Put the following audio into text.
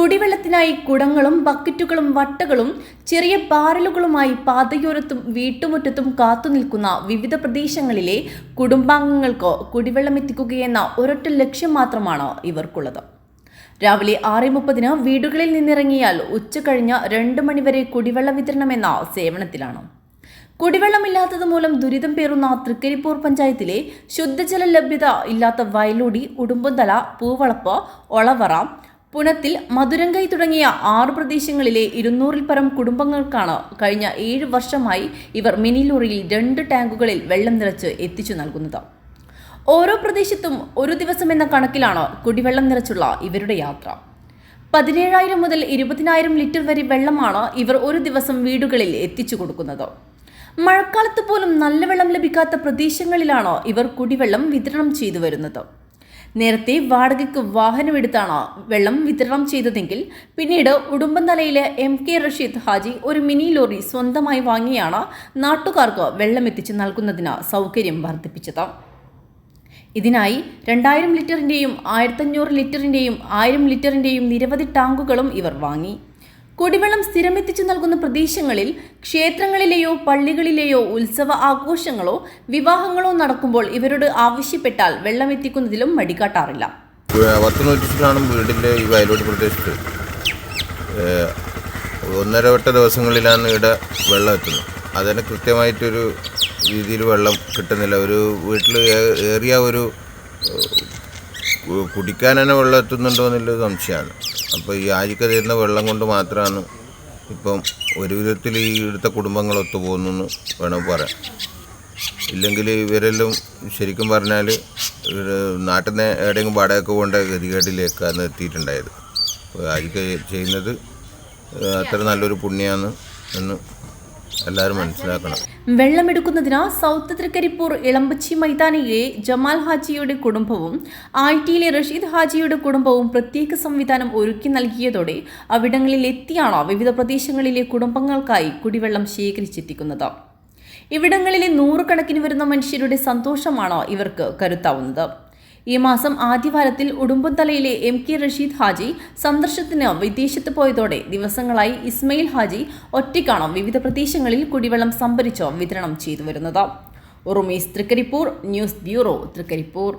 കുടിവെള്ളത്തിനായി കുടങ്ങളും ബക്കറ്റുകളും വട്ടകളും ചെറിയ ബാരലുകളുമായി പാതയോരത്തും വീട്ടുമുറ്റത്തും കാത്തുനിൽക്കുന്ന വിവിധ പ്രദേശങ്ങളിലെ കുടുംബാംഗങ്ങൾക്കോ കുടിവെള്ളം എത്തിക്കുകയെന്ന ഒരൊറ്റ ലക്ഷ്യം മാത്രമാണ് ഇവർക്കുള്ളത്. രാവിലെ ആറ് മുപ്പതിന് വീടുകളിൽ നിന്നിറങ്ങിയാൽ ഉച്ച കഴിഞ്ഞ് രണ്ട് മണിവരെ കുടിവെള്ള വിതരണമെന്ന സേവനത്തിലാണ്. കുടിവെള്ളമില്ലാത്തത് മൂലം ദുരിതം പേറുന്ന തൃക്കരിപ്പൂർ പഞ്ചായത്തിലെ ശുദ്ധജല ലഭ്യത ഇല്ലാത്ത വയലൂടി ഉടുമ്പന്തല പൂവളപ്പ് ഒളവറ പുനത്തിൽ മധുരങ്കൈ തുടങ്ങിയ ആറ് പ്രദേശങ്ങളിലെ ഇരുന്നൂറിൽ പരം കുടുംബങ്ങൾക്കാണ് കഴിഞ്ഞ ഏഴ് വർഷമായി ഇവർ മിനി ലോറിയിൽ രണ്ട് ടാങ്കുകളിൽ വെള്ളം നിറച്ച് എത്തിച്ചു നൽകുന്നത്. ഓരോ പ്രദേശത്തും ഒരു ദിവസം എന്ന കണക്കിലാണ് കുടിവെള്ളം നിറച്ചുള്ള ഇവരുടെ യാത്ര. പതിനേഴായിരം മുതൽ ഇരുപതിനായിരം ലിറ്റർ വരെ വെള്ളമാണ് ഇവർ ഒരു ദിവസം വീടുകളിൽ എത്തിച്ചു കൊടുക്കുന്നത്. മഴക്കാലത്ത് പോലും നല്ല വെള്ളം ലഭിക്കാത്ത പ്രദേശങ്ങളിലാണ് ഇവർ കുടിവെള്ളം വിതരണം ചെയ്തു വരുന്നത്. നേരത്തെ വാടകയ്ക്ക് വാഹനമെടുത്താണ് വെള്ളം വിതരണം ചെയ്തതെങ്കിൽ പിന്നീട് ഉടുമ്പന്തലയിലെ എം കെ റഷീദ് ഹാജി ഒരു മിനി ലോറി സ്വന്തമായി വാങ്ങിയാണ് നാട്ടുകാർക്ക് വെള്ളം എത്തിച്ചു നൽകുന്നതിന് സൗകര്യം വർദ്ധിപ്പിച്ചത്. ഇതിനായി രണ്ടായിരം ലിറ്ററിന്റെയും ആയിരത്തഞ്ഞൂറ് ലിറ്ററിന്റെയും ആയിരം ലിറ്ററിന്റെയും നിരവധി ടാങ്കുകളും ഇവർ വാങ്ങി. കുടിവെള്ളം സ്ഥിരമെത്തിച്ചു നൽകുന്ന പ്രദേശങ്ങളിൽ ക്ഷേത്രങ്ങളിലെയോ പള്ളികളിലെയോ ഉത്സവ ആഘോഷങ്ങളോ വിവാഹങ്ങളോ നടക്കുമ്പോൾ ഇവരോട് ആവശ്യപ്പെട്ടാൽ വെള്ളം എത്തിക്കുന്നതിലും മടികാട്ടാറില്ല പത്ത് ഈ വയലോട് പ്രദേശത്ത്. ഒന്നര വട്ട ദിവസങ്ങളിലാണ് ഇവിടെ വെള്ളം എത്തുന്നത്. അതിന് കൃത്യമായിട്ടൊരു രീതിയിൽ വെള്ളം കിട്ടുന്നില്ല. ഒരു വീട്ടിൽ ഏറിയ ഒരു കുടിക്കാൻ തന്നെ വെള്ളം എത്തുന്നുണ്ടോ എന്നുള്ളത് സംശയമാണ്. അപ്പോൾ ഈ ആഴിക്ക തരുന്ന വെള്ളം കൊണ്ട് മാത്രമാണ് ഇപ്പം ഒരു വിധത്തിൽ ഈ ഇവിടുത്തെ കുടുംബങ്ങൾ ഒത്തുപോകുന്നു എന്ന് വേണം പറയാം ഇല്ലെങ്കിൽ ഇവരെല്ലാം ശരിക്കും പറഞ്ഞാൽ നാട്ടിൽ നിന്ന് എവിടെയെങ്കിലും വാടകയ്ക്ക് പോകേണ്ട ഗതികേടിലേക്കാണ് എത്തിയിട്ടുണ്ടായത്. അപ്പോൾ ആഴിക്ക ചെയ്യുന്നത് അത്ര നല്ലൊരു പുണ്യമാണ് എന്ന് എല്ലാവരും മനസ്സിലാക്കണം. വെള്ളമെടുക്കുന്നതിന് സൗത്ത് തൃക്കരിപ്പൂർ ഇളമ്പച്ചി മൈതാനിയിലെ ജമാൽ ഹാജിയുടെ കുടുംബവും ആയിട്ടിയിലെ റഷീദ് ഹാജിയുടെ കുടുംബവും പ്രത്യേക സംവിധാനം ഒരുക്കി നൽകിയതോടെ അവിടങ്ങളിൽ എത്തിയാണ് വിവിധ പ്രദേശങ്ങളിലെ കുടുംബങ്ങൾക്കായി കുടിവെള്ളം ശേഖരിച്ചെത്തിക്കുന്നത് ഇവിടങ്ങളിലെ നൂറുകണക്കിന് വരുന്ന മനുഷ്യരുടെ സന്തോഷമാണ് ഇവർക്ക് കരുത്താവുന്നത്. ഈ മാസം ആദ്യവാരത്തിൽ ഉടുമ്പൻതലയിലെ എം കെ റഷീദ് ഹാജി സന്ദർശനത്തിന് വിദേശത്ത് പോയതോടെ ദിവസങ്ങളായി ഇസ്മയിൽ ഹാജി ഒറ്റയ്ക്കാണ് വിവിധ പ്രദേശങ്ങളിൽ കുടിവെള്ളം സംഭരിച്ചോ വിതരണം ചെയ്തു വരുന്നത് ഉറുമീസ് തൃക്കരിപ്പൂർ ന്യൂസ് ബ്യൂറോ തൃക്കരിപ്പൂർ.